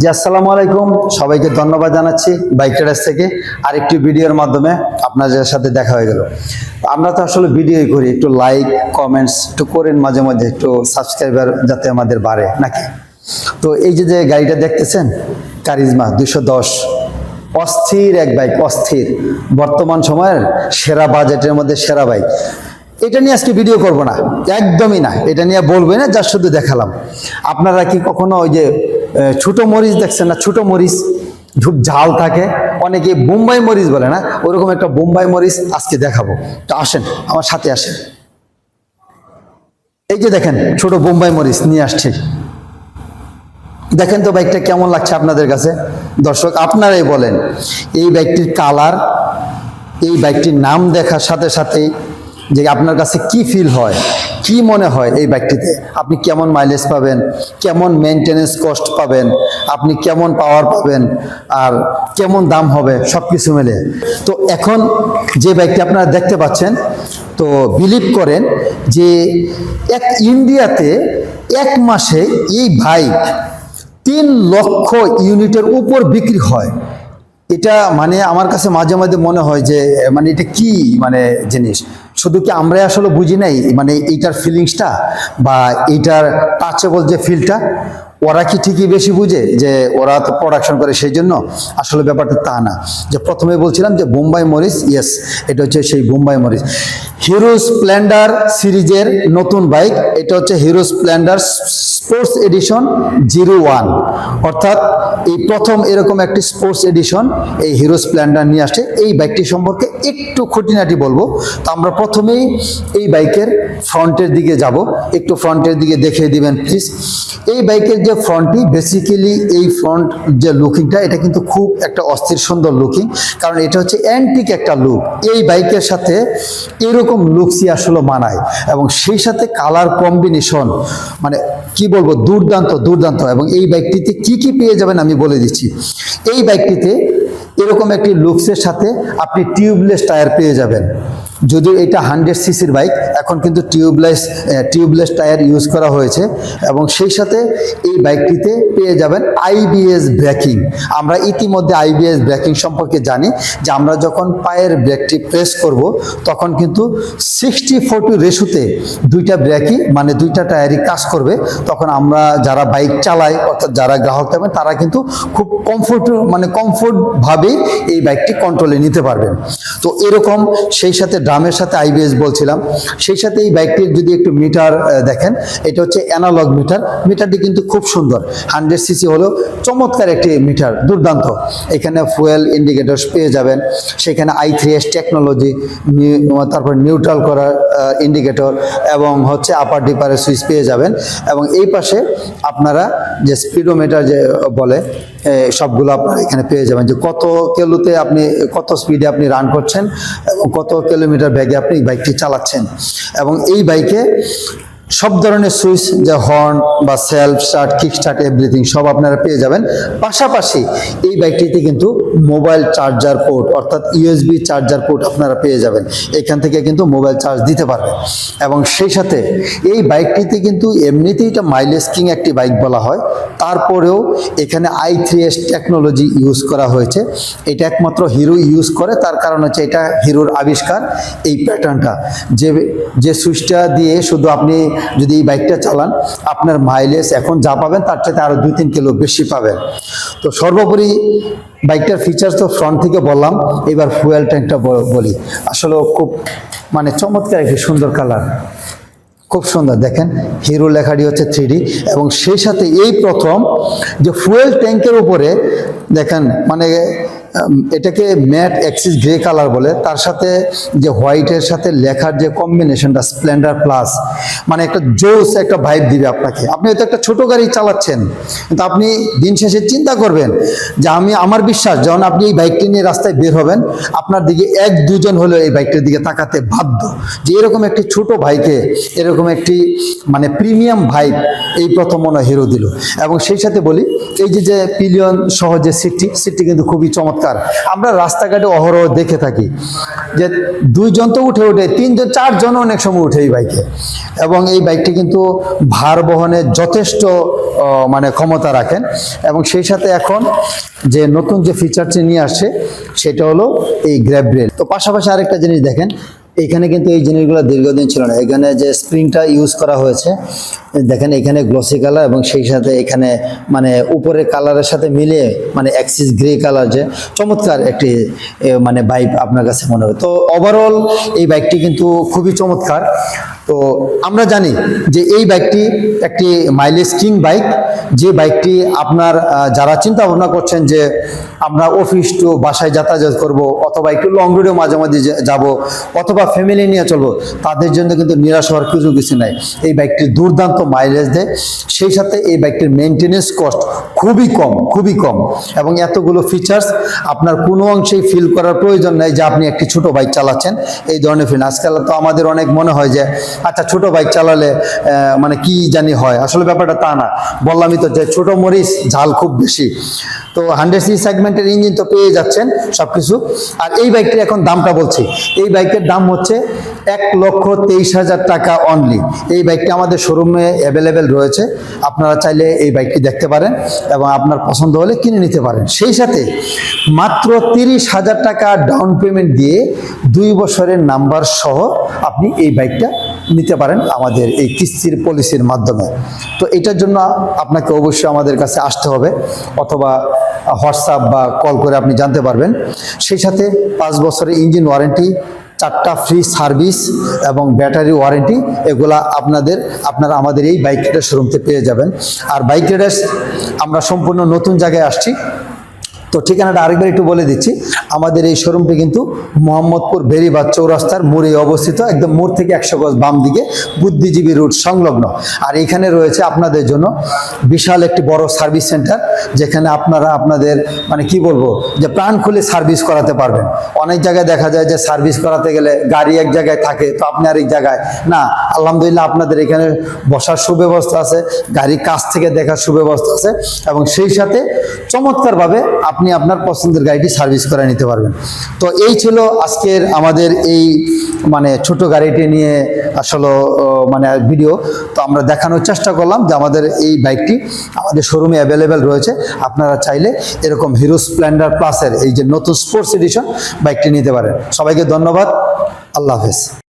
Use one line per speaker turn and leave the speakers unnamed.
জি, আসসালামু আলাইকুম। সবাইকে ধন্যবাদ জানাচ্ছি বাইক রাইডার্স থেকে। আরেকটি ভিডিওর মাধ্যমে আপনাদের সাথে দেখা হয়ে গেল। আমরা তো আসলে ভিডিওই করি, একটু লাইক কমেন্টস একটু করেন মাঝে মাঝে একটু সাবস্ক্রাইবার যাতে আমাদের বাড়ে, নাকি? তো এই যে যে গাড়িটা দেখতেছেন কারিজমা দুশো দশ, অস্থির এক বাইক অস্থির। বর্তমান সময়ের সেরা বাজেটের মধ্যে সেরা বাইক এটা নিয়ে আজকে ভিডিও করব না, একদমই না। এটা নিয়ে বলবে না যা শুধু দেখালাম। আপনারা কি কখনো ওই যে ছোট মরিচ দেখছেন না? ছোট মরিচ খুব ঝাল থাকে। অনেকে বোম্বাই মরিচ বলে না? ওরকম একটা বোম্বাই মরিচ আজকে দেখাবো। তো আসেন, আমার সাথে আসেন। এই যে দেখেন, ছোট বোম্বাই মরিচ নিয়ে আসছি। দেখেন তো বাইকটা কেমন লাগছে আপনাদের কাছে? দর্শক, আপনারাই বলেন, এই বাইকটির কালার, এই বাইকটির নাম দেখার সাথে সাথেই যে আপনার কাছে কি ফিল হয়, কি মনে হয় এই বাইকটিতে আপনি কেমন মাইলেজ পাবেন? কেমন মেনটেনেন্স কস্ট পাবেন? আপনি কেমন পাওয়ার পাবেন? আর কেমন দাম হবে? সব কিছু মিলে। তো এখন যে বাইকটি আপনারা দেখতে পাচ্ছেন, তো বিলিভ করেন যে এক ইন্ডিয়াতে এক মাসে এই বাইক তিন লক্ষ ইউনিটের উপর বিক্রি হয়। এটা মানে আমার কাছে মাঝে মাঝে মনে হয় যে মানে এটা কি মানে জিনিস? শুধু কি আমরাই আসলে বুঝি নাই? মানে এইটার ফিলিংসটা বা এইটার টাচেবল যে ফিলটা ওরা কি ঠিকই বেশি বুঝে যে ওরা তো প্রোডাকশন করে সেই জন্য? আসলে ব্যাপারটা তা না। যে প্রথমে বলছিলাম যে বোম্বাই মরিচ ইয়েস এটা হচ্ছে সেই বোম্বাই মরিচ। হিরো স্প্লেন্ডার সিরিজের নতুন বাইক এটা হচ্ছে Hero Splendor sports edition zero one অর্থাৎ এই প্রথম এরকম একটি স্পোর্টস এডিশন এই হিরো স্প্লেন্ডার নিয়ে আসছে। এই বাইকটি সম্পর্কে একটু খুঁটিনাটি বলব। তো আমরা প্রথমেই এই বাইকের ফ্রন্টের দিকে যাব। একটু ফ্রন্টের দিকে দেখিয়ে দিবেন প্লিজ এই বাইকের যে ফ্রন্টটি বেসিক্যালি এই ফ্রন্ট যে লুকিংটা এটা কিন্তু খুব একটা অস্থির সুন্দর লুকিং কারণ এটা হচ্ছে অ্যান্টিক একটা লুক এই বাইকের সাথে এরকম লুকসই আসলে মানায়, এবং সেই সাথে কালার কম্বিনেশন মানে কি বলব, দুর্দান্ত দুর্দান্ত, এবং এই বাইকটিতে কি কি পেয়ে যাবেন আমি বলে দিচ্ছি। এই বাইকটিতে এরকম একটি লুকসের সাথে আপনি টিউবলেস টায়ার পেয়ে যাবেন। যদিও এটা হান্ড্রেড সিসির বাইক এখন কিন্তু টিউবলেস টিউবলেস টায়ার ইউজ করা হয়েছে এবং সেই সাথে এই বাইকটিতে পেয়ে যাবেন আইবিএস ব্রেকিং আমরা ইতিমধ্যে আইবিএস ব্রেকিং সম্পর্কে জানি যে আমরা যখন পায়ের ব্রেকটি প্রেস করব, তখন কিন্তু সিক্সটি ফোরটি রেশুতে দুইটা ব্রেকই মানে দুইটা টায়ারই কাজ করবে। তখন আমরা যারা বাইক চালাই অর্থাৎ যারা গ্রাহক থাকবেন, তারা কিন্তু খুব কমফোর্ট মানে কমফোর্টভাবেই এই বাইকটি কন্ট্রোলে নিতে পারবেন। তো এরকম সেই সাথে ড্রামের সাথে আইবিএস বলছিলাম, সেই সাথে এই বাইকটির যদি একটু মিটার দেখেন, এটা হচ্ছে অ্যানালগ মিটার মিটারটি কিন্তু খুব সুন্দর হান্ড্রেড সিসি হলেও চমৎকার একটি মিটার দুর্দান্ত। এখানে ফুয়েল ইন্ডিকেটর পেয়ে যাবেন, সেখানে আই থ্রি এস টেকনোলজি তারপর নিউট্রাল করার ইন্ডিকেটর এবং হচ্ছে আপার ডিপারে সুইচ পেয়ে যাবেন। এবং এই পাশে আপনারা যে স্পিডোমিটার যে বলে সবগুলো আপনারা এখানে পেয়ে যাবেন যে কত কিলোতে আপনি, কত স্পিডে আপনি রান করছেন, কত কিলোমিটার ব্যাগে আপনি এই বাইকটি চালাচ্ছেন। এবং এই বাইকে সব ধরনের সুইচ, যে হর্ন বা self start kick start everything সব আপনারা পেয়ে যাবেন। পাশাপাশি এই বাইকটিতে কিন্তু মোবাইল চার্জার পোর্ট অর্থাৎ ইউএসবি চার্জার পোর্ট আপনারা পেয়ে যাবেন। এখান থেকে কিন্তু মোবাইল চার্জ দিতে পারবেন। এবং সেই সাথে এই বাইকটিতে কিন্তু এমনিতেই এটা মাইলেজ কিং একটি বাইক বলা হয়। তারপরেও এখানে I three S technology use করা হয়েছে। এটা একমাত্র হিরো ইউজ করে, তার কারণ হচ্ছে এটা হিরোর আবিষ্কার, এই প্যাটার্নটা যে যে সুইচটা দিয়ে শুধু আপনি যদি এই বাইকটা চালান, আপনার মাইলেজ এখন যা পাবেন, তার চাইতে আরও দুই, তিন কিলো বেশি পাবেন। তো সর্বোপরি বাইকটার ফিচার্স তো ফ্রন্ট থেকে বললাম, এবার ফুয়েল ট্যাঙ্কটা বলি। আসলে খুব মানে চমৎকার একটি সুন্দর কালার খুব সুন্দর, দেখেন হিরো লেখাটি হচ্ছে থ্রি এবং সেই সাথে এই প্রথম যে ফুয়েল ট্যাঙ্কের উপরে, দেখেন মানে এটাকে ম্যাট অ্যাক্সিস গ্রে কালার বলে। তার সাথে যে হোয়াইটের সাথে লেখার যে কম্বিনেশনটা, স্প্লেন্ডার প্লাস মানে একটা জোস, একটা ভাইব দিবে আপনাকে। আপনি হয়তো একটা ছোট গাড়ি চালাচ্ছেন, কিন্তু আপনি দিন শেষে চিন্তা করবেন যে আমি, আমার বিশ্বাস, যখন আপনি এই বাইকটি নিয়ে রাস্তায় বের হবেন, আপনার দিকে এক, দুজন হলেও এই বাইকটির দিকে তাকাতে বাধ্য। যে এরকম একটি ছোট ভাইকে, এরকম একটি মানে প্রিমিয়াম ভাইব এই প্রথম মনে হিরো দিল। এবং সেই সাথে বলি, এই যে যে পিলিয়ন সহ যে সিটটি সিটটি কিন্তু খুবই চমৎকার। চমৎকার। আমরা রাস্তাঘাটে অহরহ দেখে থাকি যে দুইজন তো উঠে উঠে তিনজন, চারজন অনেক সময় উঠে এই বাইকে এবং এই বাইকটি কিন্তু ভার বহনে যথেষ্ট মানে ক্ষমতা রাখেন। এবং সেই সাথে এখন যে নতুন যে ফিচারটি নিয়ে আসছে, সেটা হলো এই গ্র্যাব রেল তো পাশাপাশি আরেকটা জিনিস দেখেন এখানে কিন্তু এই জিনিসগুলো দীর্ঘদিন ছিল না। এখানে যে স্প্রিংটা ইউজ করা হয়েছে, দেখেন এখানে গ্লসি কালার এবং সেই সাথে এখানে মানে উপরের কালারের সাথে মিলিয়ে মানে অ্যাক্সিস গ্রে কালার যে চমৎকার একটি মানে বাইক আপনার কাছে মনে হবে। তো ওভারঅল এই বাইকটি কিন্তু খুবই চমৎকার। তো আমরা জানি যে এই বাইকটি একটি মাইলেজ কিং বাইক যে বাইকটি আপনার যারা চিন্তা ভাবনা করছেন যে আমরা অফিস টু বাসায় যাতায়াত করব অথবা একটু লং রুটেও মাঝে মাঝে যাব অথবা ফ্যামিলি নিয়ে চলবো, তাদের জন্য কিন্তু নিরাশ হওয়ার কিছু কিছু নাই। এই বাইকটি দুর্দান্ত মাইলেজ দেয়। সেই সাথে এই বাইকটির মেনটেনেন্স কস্ট খুবই কম খুবই কম এবং এতগুলো ফিচার্স আপনার কোনো অংশেই ফিল করার প্রয়োজন নেই যে আপনি একটি ছোট বাইক চালাচ্ছেন। এই ধরনের ফিল আজকাল তো আমাদের অনেক মনে হয় যে আচ্ছা ছোট বাইক চালালে মানে কি জানি হয়। আসলে ব্যাপারটা তা না। বললামই তো যে ছোট মরিচ, ঝাল খুব বেশি। তো হান্ড্রেড সি সেগমেন্টের ইঞ্জিন তো পেয়ে যাচ্ছেন সব কিছু আর এই বাইকটির এখন দামটা বলছি। এই বাইকের দাম হচ্ছে এক লক্ষ তেইশ হাজার টাকা অনলি এই বাইকটি আমাদের শোরুমে অ্যাভেলেবেল রয়েছে। আপনারা চাইলে এই বাইকটি দেখতে পারেন এবং আপনার পছন্দ হলে কিনে নিতে পারেন। সেই সাথে মাত্র তিরিশ হাজার টাকা ডাউন পেমেন্ট দিয়ে দুই বছরের নাম্বার সহ আপনি এই বাইকটা নিতে পারেন আমাদের এই কিস্তির পলিসির মাধ্যমে। তো এটার জন্য আপনাকে অবশ্যই আমাদের কাছে আসতে হবে অথবা হোয়াটসঅ্যাপ বা কল করে আপনি জানতে পারবেন। সেই সাথে পাঁচ বছরের ইঞ্জিন ওয়ারেন্টি, চারটা ফ্রি সার্ভিস এবং ব্যাটারি ওয়ারেন্টি, এগুলা আপনাদের, আপনারা আমাদের এই বাইক রাইডার শোরুমতে পেয়ে যাবেন। আর বাইক রাইডার্স আমরা সম্পূর্ণ নতুন জায়গায় আসছি। তো ঠিকানাটা আরেকবার একটু বলে দিচ্ছি। আমাদের এই শোরুমটি কিন্তু মোহাম্মদপুর বেরিবাদ চৌরাস্তার মোড়ে অবস্থিত, একদম মোড় থেকে একশো গজ বাম দিকে বুদ্ধিজীবী রুট সংলগ্ন। আর এখানে রয়েছে আপনাদের জন্য বিশাল একটি বড় সার্ভিস সেন্টার, যেখানে আপনারা আপনাদের মানে কি বলব, যে প্রাণ খুলে সার্ভিস করাতে পারবেন। অনেক জায়গায় দেখা যায় যে সার্ভিস করাতে গেলে গাড়ি এক জায়গায় থাকে, তো আপনি আরেক জায়গায়। না, আলহামদুলিল্লাহ আপনাদের এখানে বসার সুব্যবস্থা আছে, গাড়ির কাছ থেকে দেখার সুব্যবস্থা আছে, এবং সেই সাথে চমৎকারভাবে আপনি আপনার পছন্দের গাড়িটি সার্ভিস করে নিতে পারবেন। তো এই ছিল আজকের আমাদের এই মানে ছোট গাড়িটি নিয়ে আসলে মানে ভিডিও তো আমরা দেখানোর চেষ্টা করলাম যে আমাদের এই বাইকটি আমাদের শোরুমে অ্যাভেলেবেল রয়েছে। আপনারা চাইলে এরকম হিরো স্প্লেন্ডার প্লাসের এই যে নতুন স্পোর্টস এডিশন বাইকটি নিতে পারেন। সবাইকে ধন্যবাদ। আল্লাহ হাফেজ।